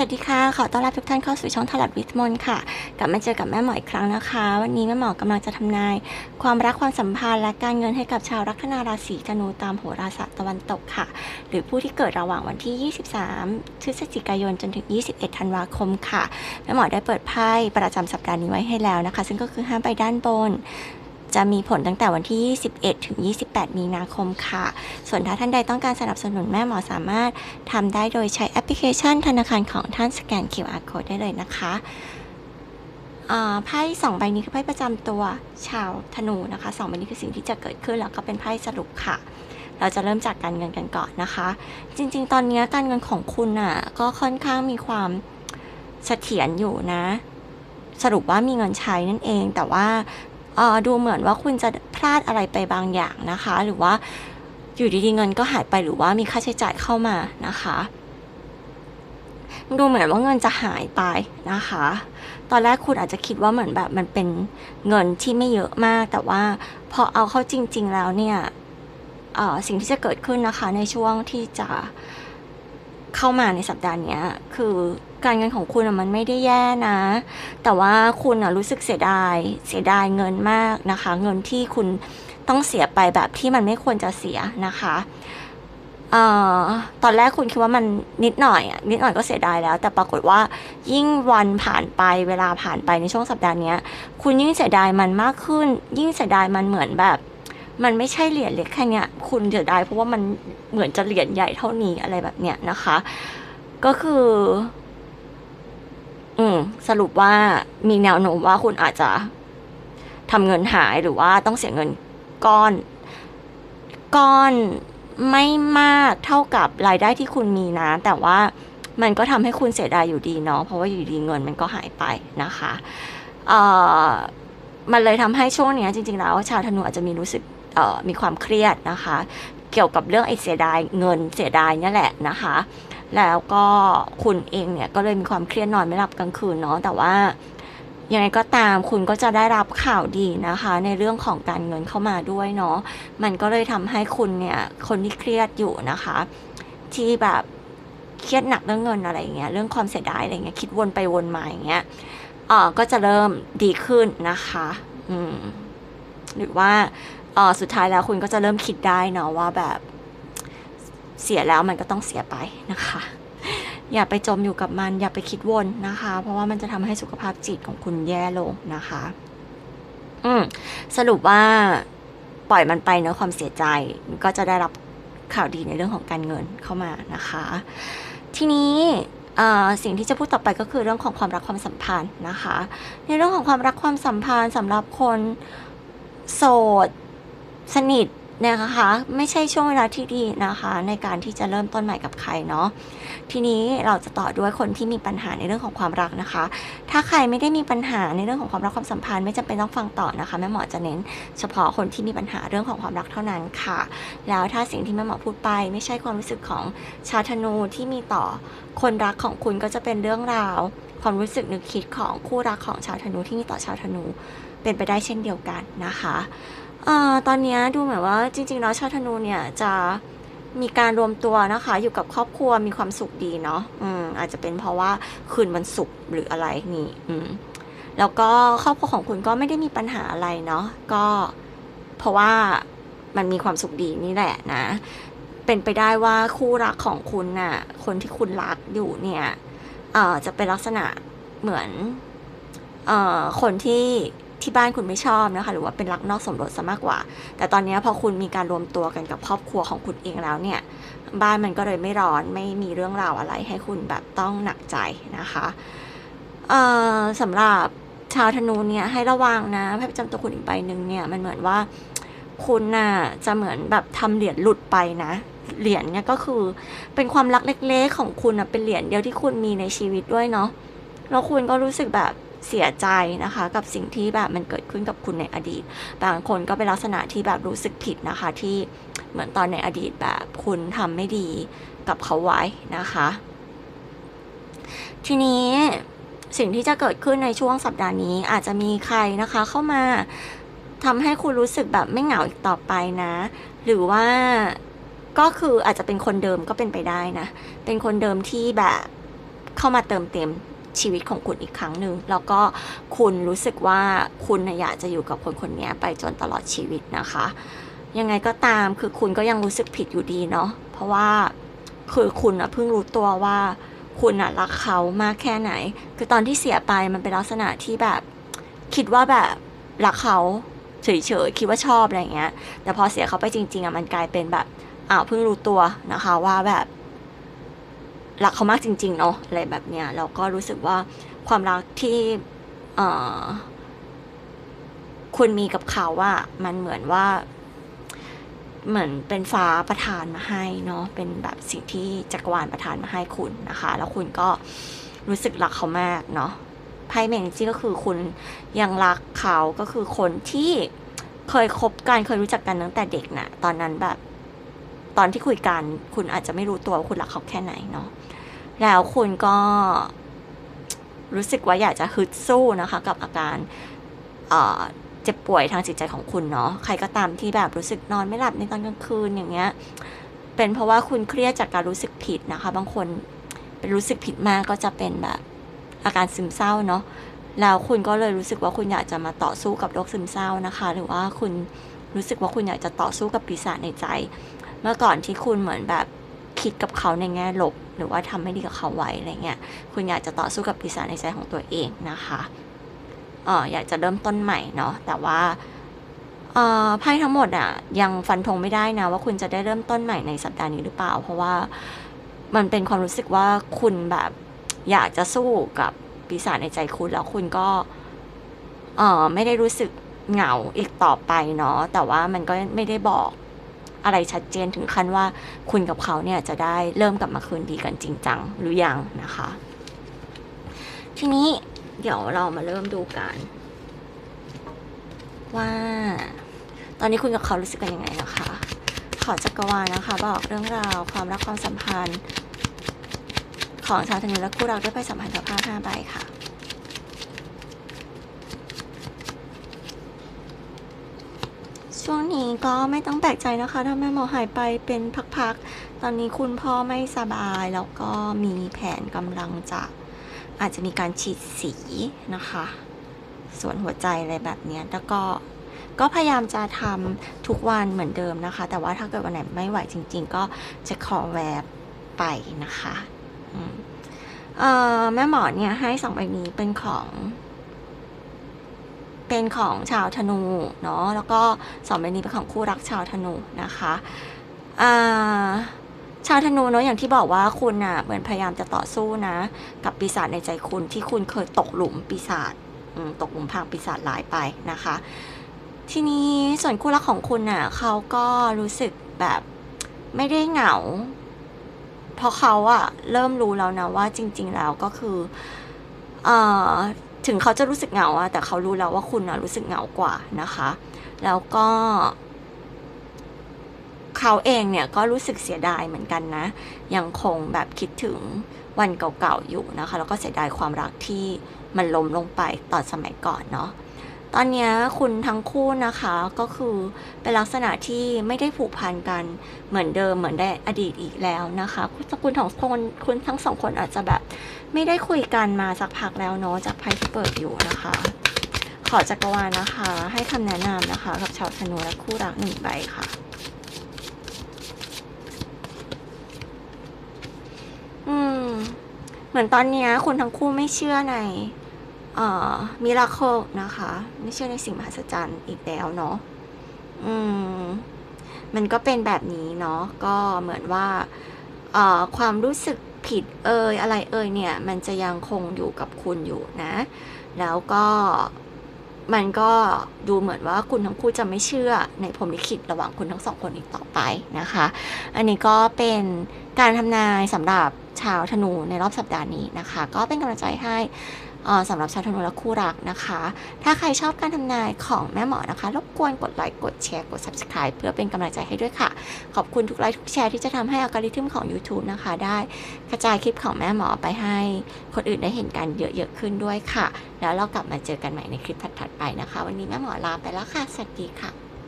สวัสดีค่ะ ขอต้อนรับทุกท่านเข้าสู่ช่องถลัดวิทย์มนต์ค่ะ กลับมาเจอกับแม่หมออีกครั้งนะคะ วันนี้แม่หมอกำลังจะทำนาย ความรักความสัมพันธ์และการเงินให้กับชาวลัคนาราศีธนูตามโหราศาสตร์ตะวันตกค่ะ หรือผู้ที่เกิดระหว่างวันที่ 23พฤศจิกายนจนถึง 21 ธันวาคมค่ะ แม่หมอได้เปิดไพ่ประจำสัปดาห์นี้ไว้ให้แล้วนะคะ ซึ่งก็คือห้ามไปด้านบน จะมีผลตั้งแต่วันที่ 21 ถึง 28 มีนาคมค่ะ ส่วนถ้าท่านใดต้องการสนับสนุนแม่หมอสามารถทำได้โดยใช้แอปพลิเคชันธนาคารของท่านสแกน QR code ได้เลยนะคะอ่าไพ่สองใบนี้คือไพ่ประจำตัวชาวธนูนะคะสองใบนี้คือสิ่งที่จะเกิดขึ้นแล้วก็เป็นไพ่สรุปค่ะ เราจะเริ่มจากการเงินกันก่อนนะคะ จริงๆ ตอนนี้การเงินของคุณอะก็ค่อนข้างมีความเสถียรอยู่นะ สรุปว่ามีเงินใช้นั่นเอง แต่ว่า ดูเหมือนว่าคุณจะพลาดอะไรไปบางอย่างนะคะ หรือว่าอยู่ดีๆเงินก็หายไปหรือว่ามีค่าใช้จ่ายเข้ามานะคะ ดูเหมือนว่าเงินจะหายไปนะคะ ตอนแรกคุณอาจจะคิดว่าเหมือนแบบมันเป็นเงินที่ไม่เยอะมาก แต่ว่าพอเอาเข้าจริง ๆ แล้วเนี่ยสิ่งที่จะเกิดขึ้นนะคะในช่วงที่จะ เข้ามาในสัปดาห์นี้คือการเงินของคุณมันไม่ได้แย่นะ แต่ว่าคุณรู้สึกเสียดายเสียดายเงินมากนะคะ เงินที่คุณต้องเสียไปแบบที่มันไม่ควรจะเสียนะคะออตอนแรกคุณคิดว่ามันนิดหน่อยนิดหน่อยก็เสียดายแล้ว แต่ปรากฏว่ายิ่งวันผ่านไปเวลาผ่านไปในช่วงสัปดาห์นี้คุณยิ่งเสียดายมันมากขึ้น ยิ่งเสียดายมันเหมือนแบบ มันไม่ใช่เหรียญเล็กแค่เนี้ยคุณเสียดายเพราะว่ามันเหมือนจะเหรียญใหญ่เท่านี้อะไรแบบเนี้ยนะคะ ก็คือ อืมสรุปว่ามีแนวโน้มว่าคุณอาจจะทำเงินหายหรือว่าต้องเสียเงินก้อน ก้อนไม่มากเท่ากับรายได้ที่คุณมีนะ แต่ว่ามันก็ทำให้คุณเสียดายอยู่ดีเนาะเพราะว่าอยู่ดีเงินมันก็หายไปนะคะเอ่อมันเลยทำให้ช่วงเนี้ยจริงๆแล้วชาวธนูอาจจะมีรู้สึก มีความเครียดนะคะ เกี่ยวกับเรื่องไอ้เสียดายเงินเสียดายนี่แหละนะคะ แล้วก็คุณเองเนี่ยก็เลยมีความเครียดนอนไม่หลับกลางคืนเนาะแต่ว่ายังไงก็ตามคุณก็จะได้รับข่าวดีนะคะ ในเรื่องของการเงินเข้ามาด้วยเนาะมันก็เลยทำให้คุณเนี่ยคนที่เครียดอยู่นะคะ ที่แบบเครียดหนักเรื่องเงินอะไรเงี้ยเรื่องความเสียดายอะไรเงี้ยคิดวนไปวนมาอย่างเงี้ยเออก็จะเริ่มดีขึ้นนะคะ อืมหรือว่า ออสุดท้ายแล้วคุณก็จะเริ่มคิดได้เนาะว่าแบบเสียแล้วมันก็ต้องเสียไปนะคะ อย่าไปจมอยู่กับมันอย่าไปคิดวนนะคะ เพราะว่ามันจะทำให้สุขภาพจิตของคุณแย่ลงนะคะ อืมสรุปว่าปล่อยมันไปเนอะความเสียใจก็จะได้รับข่าวดีในเรื่องของการเงินเข้ามานะคะ ทีนี้อ่อสิ่งที่จะพูดต่อไปก็คือเรื่องของความรักความสัมพันธ์นะคะ ในเรื่องของความรักความสัมพันธ์สำหรับคนโสด สนิทเนี่ยนะคะไม่ใช่ช่วงเวลาที่ดีนะคะ ในการที่จะเริ่มต้นใหม่กับใครเนาะทีนี้เราจะต่อด้วยคนที่มีปัญหาในเรื่องของความรักนะคะ ถ้าใครไม่ได้มีปัญหาในเรื่องของความรักความสัมพันธ์ไม่จำเป็นต้องฟังต่อนะคะแม่หมอจะเน้น เฉพาะคนที่มีปัญหาเรื่องของความรักเท่านั้นค่ะ แล้วถ้าสิ่งที่แม่หมอพูดไป ไม่ใช่ความรู้สึกของชาวธนูที่มีต่อคนรักของคุณก็จะเป็นเรื่องราว ความรู้สึกนึกคิดของคู่รักของชาวธนูที่มีต่อชาวธนูเป็นไปได้เช่นเดียวกันนะคะ เอ่อตอนนี้ดูเหมือนว่าจริงๆแล้วชาวธนูเนี่ยจะมีการรวมตัวนะคะ อยู่กับครอบครัวมีความสุขดีเนาะอืมอาจจะเป็นเพราะว่าคืนวันศุกร์หรืออะไรนี่ อืมแล้วก็ครอบครัวของคุณก็ไม่ได้มีปัญหาอะไรเนาะก็เพราะว่ามันมีความสุขดีนี่แหละนะ เป็นไปได้ว่าคู่รักของคุณน่ะ คนที่คุณรักอยู่เนี่ย เอ่อจะเป็นลักษณะเหมือน เอ่อคนที่ ที่บ้านคุณไม่ชอบนะคะ หรือว่าเป็นรักนอกสมรสซะมากกว่า แต่ตอนนี้พอคุณมีการรวมตัวกันกับครอบครัวของคุณเองแล้วเนี่ย บ้านมันก็เลยไม่ร้อนไม่มีเรื่องราวอะไรให้คุณแบบต้องหนักใจนะคะเอ่อสำหรับชาวธนูเนี่ยให้ระวังนะไพ่ประจำตัวคุณอีกใบหนึ่งเนี่ยมันเหมือนว่าคุณน่ะจะเหมือนแบบทำเหรียญหลุดไปนะ เหรียญเนี่ยก็คือเป็นความรักเล็กๆของคุณนะเป็นเหรียญเดียวที่คุณมีในชีวิตด้วยเนาะแล้วคุณก็รู้สึกแบบ เสียใจนะคะ กับสิ่งที่แบบมันเกิดขึ้นกับคุณในอดีต บางคนก็เป็นลักษณะที่แบบรู้สึกผิดนะคะ ที่เหมือนตอนในอดีตแบบคุณทำไม่ดีกับเขาไว้นะคะ ทีนี้สิ่งที่จะเกิดขึ้นในช่วงสัปดาห์นี้อาจจะมีใครนะคะ เข้ามาทำให้คุณรู้สึกแบบไม่เหงาอีกต่อไปนะ หรือว่าก็คืออาจจะเป็นคนเดิมก็เป็นไปได้นะ เป็นคนเดิมที่แบบเข้ามาเติมเต็ม ชีวิตของคุณอีกครั้งหนึ่งแล้วก็คุณรู้สึกว่าคุณน่ะอยากจะอยู่กับคนคนนี้ไปจนตลอดชีวิตนะคะ ยังไงก็ตามคือคุณก็ยังรู้สึกผิดอยู่ดีเนาะเพราะว่าคือคุณอะเพิ่งรู้ตัวว่าคุณอะรักเขามากแค่ไหน คือตอนที่เสียไปมันเป็นลักษณะที่แบบ คิดว่าแบบรักเขาเฉยๆคิดว่าชอบอะไรเงี้ย แต่พอเสียเขาไปจริง ๆอะมันกลายเป็นแบบอ้าวเพิ่งรู้ตัวนะคะว่าแบบ รักเขามากจริงๆเนาะอะไรแบบเนี้ยแล้วก็รู้สึกว่าความรักที่เออคุณมีกับเขาว่ามันเหมือนว่า เหมือนเป็นฟ้าประทานมาให้เนาะเป็นแบบสิ่งที่จักรวาลประทานมาให้คุณนะคะ แล้วคุณก็รู้สึกรักเขามากเนาะไพ่เมนจี้ก็คือคุณยังรักเขาก็คือคนที่เคยคบกันเคยรู้จักกันตั้งแต่เด็กน่ะ ตอนนั้นแบบ ตอนที่คุยกัน คุณอาจจะไม่รู้ตัวว่าคุณรักเขาแค่ไหนเนาะแล้วคุณก็รู้สึกว่าอยากจะฮึดสู้นะคะ กับอาการเจ็บป่วยทางจิตใจของคุณเนาะใครก็ตามที่แบบรู้สึกนอนไม่หลับในตอนกลางคืนอย่างเงี้ยเป็นเพราะว่าคุณเครียดจากการรู้สึกผิดนะคะ บางคนเป็นรู้สึกผิดมากก็จะเป็นแบบอาการซึมเศร้าเนาะแล้วคุณก็เลยรู้สึกว่าคุณอยากจะมาต่อสู้กับโรคซึมเศร้านะคะ หรือว่าคุณรู้สึกว่าคุณอยากจะต่อสู้กับปีศาจในใจ เมื่อก่อนที่คุณเหมือนแบบคิดกับเขาในแง่ลบ หรือว่าทำไม่ดีกับเขาไว้อะไรเงี้ย คุณอยากจะต่อสู้กับปีศาจในใจของตัวเองนะคะเอออยากจะเริ่มต้นใหม่เนาะ แต่ว่าเอ่อไพ่ทั้งหมดอะยังฟันธงไม่ได้นะ ว่าคุณจะได้เริ่มต้นใหม่ในสัปดาห์นี้หรือเปล่า เพราะว่ามันเป็นความรู้สึกว่าคุณแบบอยากจะสู้กับปีศาจในใจคุณแล้วคุณก็เออไม่ได้รู้สึกเหงาอีกต่อไปเนาะแต่ว่ามันก็ไม่ได้บอก อะไรชัดเจนถึงขั้นว่าคุณกับเขาเนี่ยจะได้เริ่มกลับมาคืนดีกันจริงจังหรือยังนะคะ ทีนี้เดี๋ยวเรามาเริ่มดูกัน ว่า ตอนนี้คุณกับเขารู้สึกกันยังไงนะคะ ขอจักรวาลนะคะ บอกเรื่องราวความรักความสัมพันธ์ ของชาวธนูและคู่รักด้วยไพ่สัมพันธ์ภาพห้าใบค่ะ ช่วงนี้ก็ไม่ต้องแปลกใจนะคะถ้าแม่หมอหายไปเป็นพักๆ ตอนนี้คุณพ่อไม่สบาย แล้วก็มีแผนกำลังจะอาจจะมีการฉีดสีนะคะ ส่วนหัวใจอะไรแบบนี้แล้วก็ก็พยายามจะทำทุกวันเหมือนเดิมนะคะ แต่ว่าถ้าเกิดวันไหนไม่ไหวจริง ๆ ก็จะขอแวบไปนะคะแม่หมอเนี่ยให้สองใบนี้เป็นของ เป็นของชาวธนูเนาะแล้วก็สองใบนี้เป็นของคู่รักชาวธนูนะคะอ่าชาวธนูเนาะอย่างที่บอกว่าคุณน่ะเหมือนพยายามจะต่อสู้นะ กับปีศาจในใจคุณที่คุณเคยตกหลุมปีศาจตกหลุมพรางปีศาจหลายไปนะคะ ทีนี้ส่วนคู่รักของคุณน่ะเขาก็รู้สึกแบบไม่ได้เหงา เพราะเขาอะเริ่มรู้แล้วนะว่าจริง ๆ แล้วก็คือเอ่อ ถึงเขาจะรู้สึกเหงาอะแต่เขารู้แล้วว่าคุณอะรู้สึกเหงากว่านะคะ แล้วก็ เขาเองเนี่ยก็รู้สึกเสียดายเหมือนกันนะ ยังคงแบบคิดถึงวันเก่าๆอยู่นะคะ แล้วก็เสียดายความรักที่มันล้มลงไปตอนสมัยก่อนเนาะ ตอนนี้คุณทั้งคู่นะคะก็คือเป็นลักษณะที่ไม่ได้ผูกพันกันเหมือนเดิมเหมือนได้อดีตอีกแล้วนะคะคุณของคนคุณทั้งสองคนอาจจะแบบไม่ได้คุยกันมาสักพักแล้วเนาะจากไพ่ที่เปิดอยู่นะคะ ขอจักรวาลนะคะ ให้คำแนะนำนะคะ กับชาวธนูและคู่รักหนึ่งใบค่ะอืมเหมือนตอนนี้คุณทั้งคู่ไม่เชื่อใน มิราเคิลนะคะไม่เชื่อในสิ่งมหัศจรรย์อีกแล้วเนาะอืมมันก็เป็นแบบนี้เนาะก็เหมือนว่าความรู้สึกผิดเอ่ยอะไรเอ่ยเนี่ย มันจะยังคงอยู่กับคุณอยู่นะ แล้วก็มันก็ดูเหมือนว่าคุณทั้งคู่จะไม่เชื่อในพรมลิขิตระหว่างคุณทั้งสองคนอีกต่อไปนะคะ อันนี้ก็เป็นการทำนายสำหรับชาวธนูในรอบสัปดาห์นี้นะคะ ก็เป็นกำลังใจให้ สำหรับชาวธนูและคู่รักนะคะ ถ้าใครชอบการทำนายของแม่หมอนะคะ รบกวนกดไลค์ กดแชร์ กด subscribe เพื่อเป็นกำลังใจให้ด้วยค่ะ ขอบคุณทุกไลค์ทุกแชร์ที่จะทำให้อัลกอริทึมของ YouTube นะคะ ได้กระจายคลิปของแม่หมอไปให้ คนอื่นได้เห็นกันเยอะๆขึ้นด้วยค่ะ แล้วเรากลับมาเจอกันใหม่ในคลิปถัดๆไปนะคะ วันนี้แม่หมอลาไปแล้วค่ะ สวัสดีค่ะ